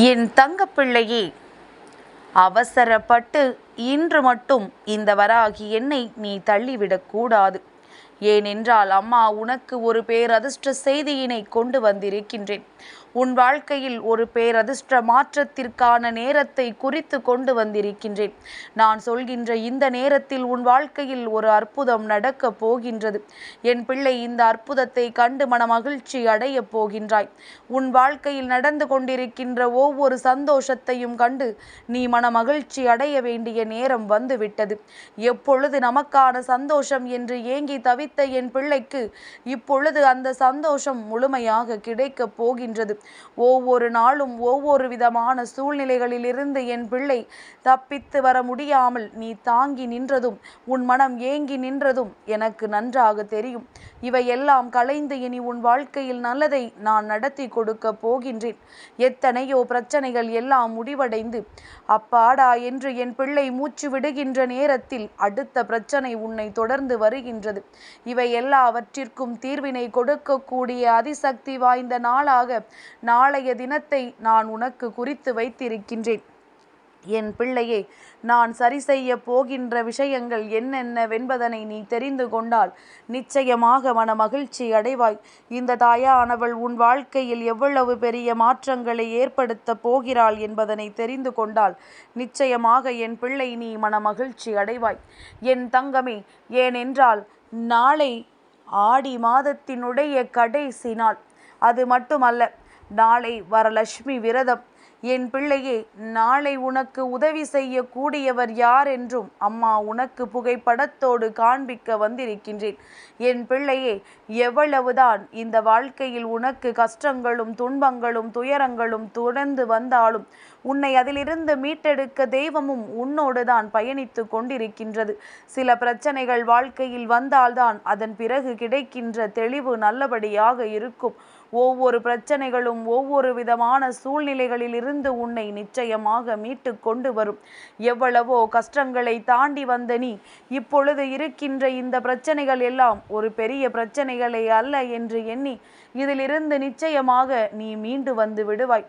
என் தங்கப்பிள்ளையே அவசரப்பட்டு இன்று மட்டும் இந்த வராகி என்னை நீ தள்ளிவிடக்கூடாது ஏனென்றால் அம்மா உனக்கு ஒரு பேரதிர்ஷ்ட செய்தியினை கொண்டு வந்திருக்கின்றேன். உன் வாழ்க்கையில் ஒரு பேரதிர்ஷ்ட மாற்றத்திற்கான நேரத்தை குறித்து கொண்டு வந்திருக்கின்றேன். நான் சொல்கின்ற இந்த நேரத்தில் உன் வாழ்க்கையில் ஒரு அற்புதம் நடக்கப் போகின்றது. என் பிள்ளை இந்த அற்புதத்தை கண்டு மனமகிழ்ச்சி அடையப் போகின்றாய். உன் வாழ்க்கையில் நடந்து கொண்டிருக்கின்ற ஒவ்வொரு சந்தோஷத்தையும் கண்டு நீ மன மகிழ்ச்சி அடைய வேண்டிய நேரம் வந்துவிட்டது. எப்பொழுது நமக்கான சந்தோஷம் என்று ஏங்கி தவித்த என் பிள்ளைக்கு இப்பொழுது அந்த சந்தோஷம் முழுமையாக கிடைக்கப் போகின்றது. ஒவ்வொரு நாளும் ஒவ்வொரு விதமான சூழ்நிலைகளிலிருந்து என் பிள்ளை தப்பித்து வர முடியாமல் நீ தாங்கி நின்றதும் உன் மனம் ஏங்கி நின்றதும் எனக்கு நன்றாக தெரியும். இவையெல்லாம் கலைந்து இனி உன் வாழ்க்கையில் நல்லதை நான் நடத்தி கொடுக்க போகின்றேன். எத்தனையோ பிரச்சனைகள் எல்லாம் முடிவடைந்து அப்பாடா என்று என் பிள்ளை மூச்சு விடுகின்ற நேரத்தில் அடுத்த பிரச்சனை உன்னை தொடர்ந்து வருகின்றது. இவை எல்லாவற்றிற்கும் தீர்வினை கொடுக்கக்கூடிய அதிசக்தி வாய்ந்த நாளாக நாளைய தினத்தை நான் உனக்கு குறித்து வைத்திருக்கின்றேன். என் பிள்ளையே நான் சரி செய்ய போகின்ற விஷயங்கள் என்னென்னவென்பதனை நீ தெரிந்து கொண்டால் நிச்சயமாக மன மகிழ்ச்சி அடைவாய். இந்த தாயானவள் உன் வாழ்க்கையில் எவ்வளவு பெரிய மாற்றங்களை ஏற்படுத்த போகிறாள் என்பதனை தெரிந்து கொண்டால் நிச்சயமாக என் பிள்ளை நீ மன மகிழ்ச்சி அடைவாய். என் தங்கமே ஏனென்றால் நாளை ஆடி மாதத்தினுடைய கடைசி நாள். அது மட்டுமல்ல நாளை வரலட்சுமி விரதம். என் பிள்ளையே நாளை உனக்கு உதவி செய்யக்கூடியவர் யார் என்றும் அம்மா உனக்கு புகைப்படத்தோடு காண்பிக்க வந்திருக்கின்றேன். என் பிள்ளையே எவ்வளவுதான் இந்த வாழ்க்கையில் உனக்கு கஷ்டங்களும் துன்பங்களும் துயரங்களும் தொடர்ந்து வந்தாலும் உன்னை அதிலிருந்து மீட்டெடுக்க தெய்வமும் உன்னோடு தான் பயணித்து கொண்டிருக்கின்றது. சில பிரச்சனைகள் வாழ்க்கையில் வந்தால்தான் அதன் பிறகு கிடைக்கின்ற தெளிவு நல்லபடியாக இருக்கும். ஒவ்வொரு பிரச்சனைகளும் ஒவ்வொரு விதமான சூழ்நிலைகளிலிருந்து உன்னை நிச்சயமாக மீட்டு கொண்டு வரும். எவ்வளவோ கஷ்டங்களை தாண்டி வந்த நீ இப்பொழுது இருக்கின்ற இந்த பிரச்சனைகள் எல்லாம் ஒரு பெரிய பிரச்சனைகளே அல்ல என்று எண்ணி இதிலிருந்து நிச்சயமாக நீ மீண்டு வந்து விடுவாய்.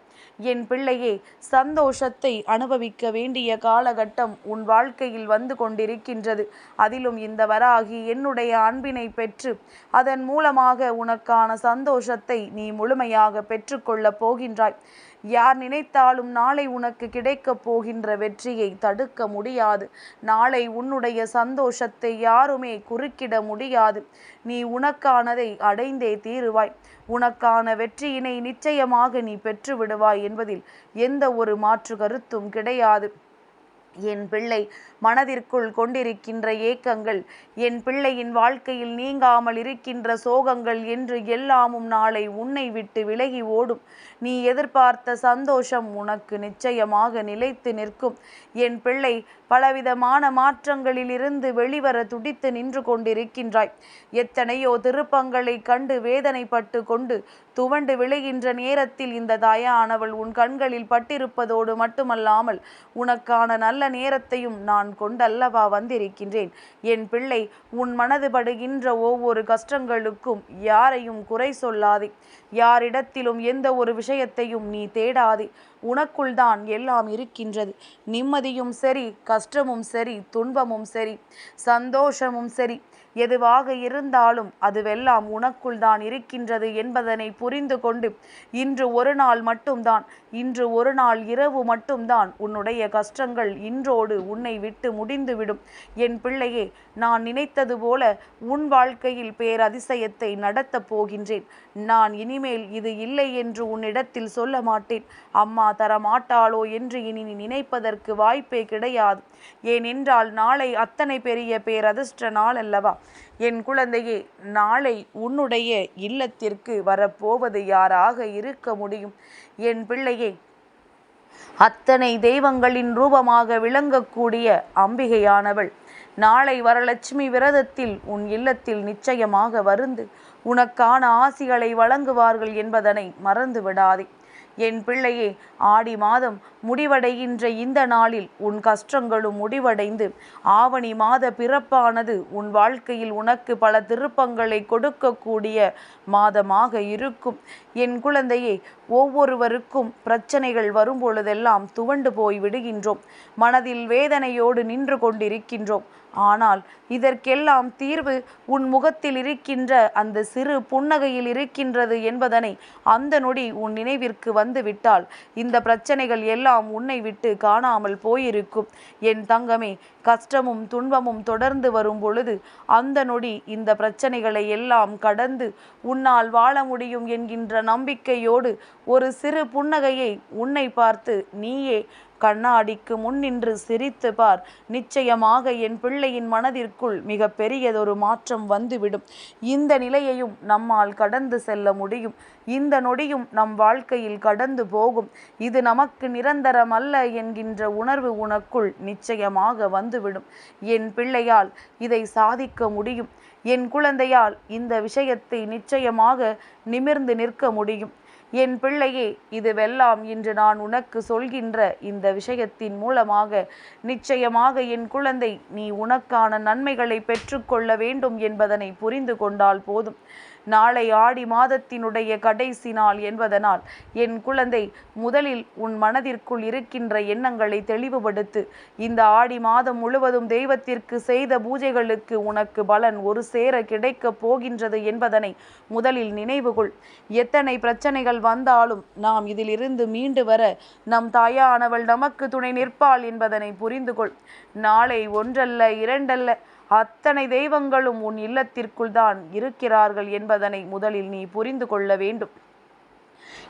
என் பிள்ளையே சந்தோஷத்தை அனுபவிக்க வேண்டிய காலகட்டம் உன் வாழ்க்கையில் வந்து கொண்டிருக்கின்றது. அதிலும் இந்த வராகி என்னுடைய அன்பினை பெற்று அதன் மூலமாக உனக்கான சந்தோஷத்தை நீ முழுமையாக பெற்றுக்கொள்ளப் போகின்றாய். யார் நினைத்தாலும் நாளை உனக்கு கிடைக்கப் போகின்ற வெற்றியை தடுக்க முடியாது. நாளை உன்னுடைய சந்தோஷத்தை யாருமே குறுக்கிட முடியாது. நீ உனக்கானதை அடைந்தே தீருவாய். உனக்கான வெற்றியினை நிச்சயமாக நீ பெற்று விடுவாய் என்பதில் எந்த ஒரு மாற்று கருத்தும் கிடையாது. என் பிள்ளை மனதிற்குள் கொண்டிருக்கின்ற ஏக்கங்கள் என் பிள்ளையின் வாழ்க்கையில் நீங்காமல் இருக்கின்ற சோகங்கள் என்று எல்லாமும் நாளை உன்னை விட்டு விலகி ஓடும். நீ எதிர்பார்த்த சந்தோஷம் உனக்கு நிச்சயமாக நிலைத்து நிற்கும். என் பிள்ளை பலவிதமான மாற்றங்களிலிருந்து வெளிவர துடித்து நின்று கொண்டிருக்கின்றாய். எத்தனையோ திருப்பங்களை கண்டு வேதனைப்பட்டு கொண்டு துவண்டு விளைகின்ற நேரத்தில் இந்த தாயானவள் உன் கண்களில் பட்டிருப்பதோடு மட்டுமல்லாமல் உனக்கான நல்ல நேரத்தையும் நான் கொண்டல்லவா வந்திருக்கின்றேன். என் பிள்ளை உன் மனது படுகின்ற ஒவ்வொரு கஷ்டங்களுக்கும் யாரையும் குறை சொல்லாதே. யாரிடத்திலும் எந்த ஒரு விஷயத்தையும் நீ தேடாதே. உனக்குள் தான் எல்லாம் இருக்கின்றது. நிம்மதியும் சரி கஷ்டமும் சரி துன்பமும் சரி சந்தோஷமும் சரி. எதுவாக இருந்தாலும் அதுவெல்லாம் உனக்குள் தான் இருக்கின்றது என்பதனை புரிந்து கொண்டு இன்று ஒரு நாள் மட்டும்தான் இன்று ஒரு நாள் இரவு மட்டும்தான் உன்னுடைய கஷ்டங்கள் இன்றோடு உன்னை விட்டு முடிந்துவிடும். என் பிள்ளையே நான் நினைத்தது போல உன் வாழ்க்கையில் பேரதிசயத்தை நடத்தப் போகின்றேன். நான் இனிமேல் இது இல்லை என்று உன்னிடத்தில் சொல்ல மாட்டேன். அம்மா தரமாட்டாளோ என்று இனி நினைப்பதற்கு வாய்ப்பே கிடையாது. ஏனென்றால் நாளை அத்தனை பெரிய பேரதிர்ஷ்ட நாள் அல்லவா என் குழந்தையே நாளை உன்னுடைய இல்லத்திற்கு வரப்போவது யாராக இருக்க முடியும்? என் பிள்ளையே அத்தனை தெய்வங்களின் ரூபமாக விளங்கக்கூடிய அம்பிகையானவள் நாளை வரலட்சுமி விரதத்தில் உன் இல்லத்தில் நிச்சயமாக வருந்து உனக்கான ஆசிகளை வழங்குவார்கள் என்பதனை மறந்து விடாதே என் பிள்ளையே ஆடி மாதம் முடிவடைகின்ற இந்த நாளில் உன் கஷ்டங்களும் முடிவடைந்து ஆவணி மாத பிறப்பானது உன் வாழ்க்கையில் உனக்கு பல திருப்பங்களை கொடுக்கக்கூடிய மாதமாக இருக்கும். என் குழந்தையே ஒவ்வொருவருக்கும் பிரச்சனைகள் வரும் பொழுதெல்லாம் துவண்டு போய் விடுகின்றோம். மனதில் வேதனையோடு நின்று கொண்டிருக்கின்றோம். ஆனால் இதற்கெல்லாம் தீர்வு உன் முகத்தில் இருக்கின்ற அந்த சிறு புன்னகையில் இருக்கின்றது என்பதனை அந்த நொடி உன் நினைவிற்கு வந்துவிட்டால் இந்த பிரச்சனைகள் எல்லாம் உன்னை விட்டு காணாமல் போயிருக்கும். என் தங்கமே கஷ்டமும் துன்பமும் தொடர்ந்து வரும் பொழுது அந்த நொடி இந்த பிரச்சனைகளை எல்லாம் கடந்து உன்னால் வாழ முடியும் என்கின்ற நம்பிக்கையோடு ஒரு சிறு புன்னகையை உன்னை பார்த்து நீயே கண்ணாடிக்கு முன் நின்று சிரித்து பார். நிச்சயமாக என் பிள்ளையின் மனதிற்குள் மிக பெரியதொரு மாற்றம் வந்துவிடும். இந்த நிலையையும் நம்மால் கடந்து செல்ல முடியும். இந்த நொடியும் நம் வாழ்க்கையில் கடந்து போகும். இது நமக்கு நிரந்தரம் அல்ல என்கின்ற உணர்வு உனக்குள் நிச்சயமாக வந்துவிடும். என் பிள்ளையால் இதை சாதிக்க முடியும். என் குழந்தையால் இந்த விஷயத்தை நிச்சயமாக நிமிர்ந்து நிற்க முடியும். என் பிள்ளையே இதுவெல்லாம் இன்று நான் உனக்கு சொல்கின்ற இந்த விஷயத்தின் மூலமாக நிச்சயமாக என் குழந்தை நீ உனக்கான நன்மைகளை பெற்றுக்கொள்ள வேண்டும் என்பதனை புரிந்து கொண்டால் போதும். நாளை ஆடி மாதத்தினுடைய கடைசி நாள் என்பதனால் என் குழந்தை முதலில் உன் மனதிற்குள் இருக்கின்ற எண்ணங்களை தெளிவுபடுத்து இந்த ஆடி மாதம் முழுவதும் தெய்வத்திற்கு செய்த பூஜைகளுக்கு உனக்கு பலன் ஒரு சேர கிடைக்கப் போகின்றது என்பதனை முதலில் நினைவுகொள். எத்தனை பிரச்சனைகள் வந்தாலும் நாம் இதிலிருந்து மீண்டு வர நம் தாயானவள் நமக்கு துணை நிற்பாள் என்பதனை புரிந்துகொள். நாளை ஒன்றல்ல இரண்டல்ல அத்தனை தெய்வங்களும் உன் இல்லத்திற்குள் தான் இருக்கிறார்கள் என்பதனை முதலில் நீ புரிந்து கொள்ள வேண்டும்.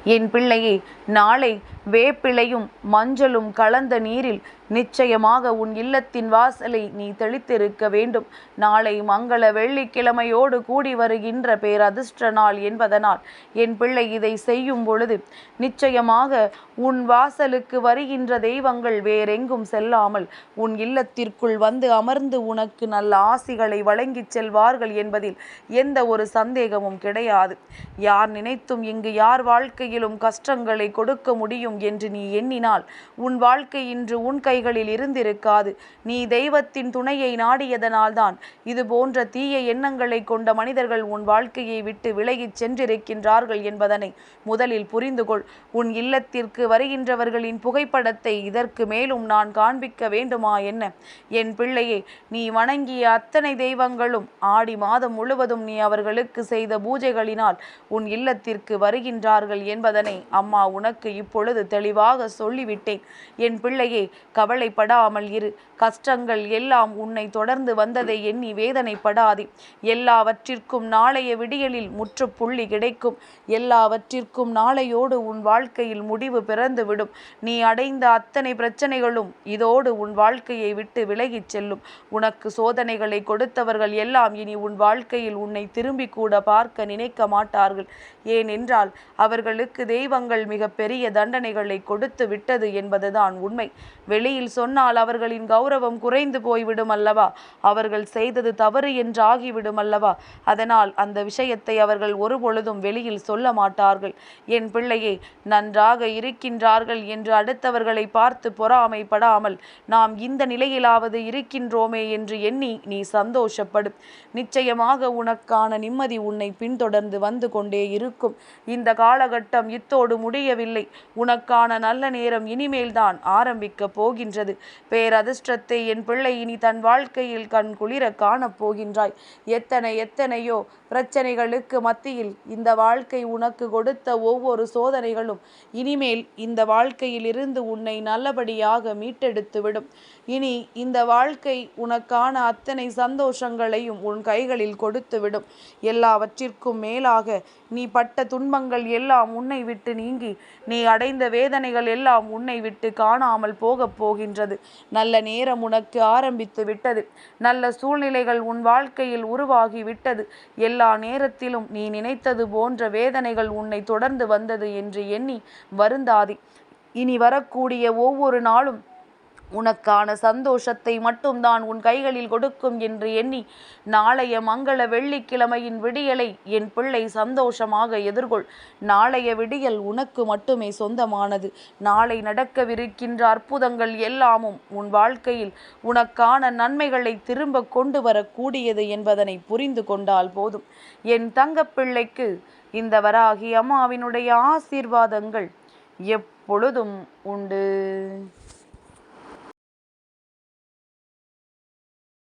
என் பிள்ளையே நாளை வேப்பிலையும் மஞ்சளும் கலந்த நீரில் நிச்சயமாக உன் இல்லத்தின் வாசலை நீ தெளித்திருக்க வேண்டும். நாளை மங்கள வெள்ளிக்கிழமையோடு கூடி வருகின்ற பேரதிர்ஷ்ட நாள் என்பதனால் என் பிள்ளை இதை செய்யும் பொழுது நிச்சயமாக உன் வாசலுக்கு வருகின்ற தெய்வங்கள் வேறெங்கும் செல்லாமல் உன் இல்லத்திற்குள் வந்து அமர்ந்து உனக்கு நல்ல ஆசிகளை வழங்கிச் செல்வார்கள் என்பதில் எந்த ஒரு சந்தேகமும் கிடையாது. யார் நினைத்தும் இங்கு யார் வாழ்க்கையிலும் கஷ்டங்களை கொடுக்க முடியும் என்று நீ எண்ணினால் உன் வாழ்க்கை இன்று உன் கைகளில் இருந்திருக்காது. நீ தெய்வத்தின் துணையை நாடியதனால்தான் இது போன்ற தீய எண்ணங்களை கொண்ட மனிதர்கள் உன் வாழ்க்கையை விட்டு விலகிச் சென்றிருக்கின்றார்கள் என்பதனை முதலில் புரிந்து கொள் உன் இல்லத்திற்கு வருகின்றவர்களின் புகைப்படத்தை இதற்கு மேலும் நான் காண்பிக்க வேண்டுமா என்ன? என் பிள்ளையே நீ வணங்கிய அத்தனை தெய்வங்களும் ஆடி மாதம் முழுவதும் நீ அவர்களுக்கு செய்த பூஜைகளினால் உன் இல்லத்திற்கு வருகின்றார்கள் என்பதனை அம்மா உனக்கு இப்பொழுது தெளிவாக சொல்லிவிட்டேன். என் பிள்ளையே கவலைப்படாமல் இரு. கஷ்டங்கள் எல்லாம் உன்னை தொடர்ந்து வந்ததை எண்ணி வேதனைப்படாதே. எல்லாவற்றிற்கும் நாளைய விடியலில் முற்றுப்புள்ளி கிடைக்கும். எல்லாவற்றிற்கும் நாளையோடு உன் வாழ்க்கையில் முடிவு பிறந்துவிடும். நீ அடைந்த அத்தனை பிரச்சனைகளும் இதோடு உன் வாழ்க்கையை விட்டு விலகிச் செல்லும். உனக்கு சோதனைகளை கொடுத்தவர்கள் எல்லாம் இனி உன் வாழ்க்கையில் உன்னை திரும்பி கூட பார்க்க நினைக்க மாட்டார்கள். ஏனென்றால் அவர்களுக்கு தெய்வங்கள் மிக பெரிய தண்டனைகளை கொடுத்து விட்டது என்பதுதான் உண்மை. வெளியில் சொன்னால் அவர்களின் கௌரவம் குறைந்து போய்விடும் அல்லவா? அவர்கள் செய்தது தவறு என்றாகிவிடும் அல்லவா? அதனால் அந்த விஷயத்தை அவர்கள் ஒருபொழுதும் வெளியில் சொல்ல மாட்டார்கள். என் பிள்ளையே நன்றாக இருக்கின்றார்கள் என்று அடுத்தவர்களை பார்த்து பொறாமைப்படாமல் நாம் இந்த நிலையிலாவது இருக்கின்றோமே என்று எண்ணி நீ சந்தோஷப்படும் நிச்சயமாக உனக்கான நிம்மதி உன்னை பின்தொடர்ந்து வந்து கொண்டே இருக்கும். இந்த காலகட்டம் இத்தோடு முடியவில்லை. உனக்கான நல்ல நேரம் இனிமேல்தான் ஆரம்பிக்கப் போகின்றது. பேரதிர்ஷ்டத்தை என் பிள்ளை இனி தன் வாழ்க்கையில் கண் குளிர காணப் போகின்றாய். எத்தனை எத்தனையோ பிரச்சனைகளுக்கு மத்தியில் இந்த வாழ்க்கை உனக்கு கொடுத்த ஒவ்வொரு சோதனைகளும் இனிமேல் இந்த வாழ்க்கையில் இருந்து உன்னை நல்லபடியாக மீட்டெடுத்துவிடும். இனி இந்த வாழ்க்கை உனக்கான அத்தனை சந்தோஷங்களையும் உன் கைகளில் கொடுத்துவிடும். எல்லாவற்றிற்கும் மேலாக நீ பட்ட துன்பங்கள் எல்லாம் உன்னை விட்டு நீங்கி. நீ அடைந்த வேதனைகள் எல்லாம் உன்னை விட்டு காணாமல் போகப் போகின்றது. நல்ல நேரம் உனக்கு ஆரம்பித்து விட்டது. நல்ல சூழ்நிலைகள் உன் வாழ்க்கையில் உருவாகி விட்டது. எல்லா நேரத்திலும் நீ நினைத்தது போன்ற வேதனைகள் உன்னை தொடர்ந்து வந்தது என்று எண்ணி வருந்தாதி. இனி வரக்கூடிய ஒவ்வொரு நாளும் உனக்கான சந்தோஷத்தை மட்டும்தான் உன் கைகளில் கொடுக்கும் என்று எண்ணி நாளைய மங்கள வெள்ளிக்கிழமையின் விடியலை என் பிள்ளை சந்தோஷமாக எதிர்கொள். நாளைய விடியல் உனக்கு மட்டுமே சொந்தமானது. நாளை நடக்கவிருக்கின்ற அற்புதங்கள் எல்லாமும் உன் வாழ்க்கையில் உனக்கான நன்மைகளை திரும்ப கொண்டு வரக்கூடியது என்பதனை புரிந்து கொண்டால் போதும். என் தங்கப்பிள்ளைக்கு இந்த வராகி அம்மாவினுடைய ஆசீர்வாதங்கள் எப்பொழுதும் உண்டு.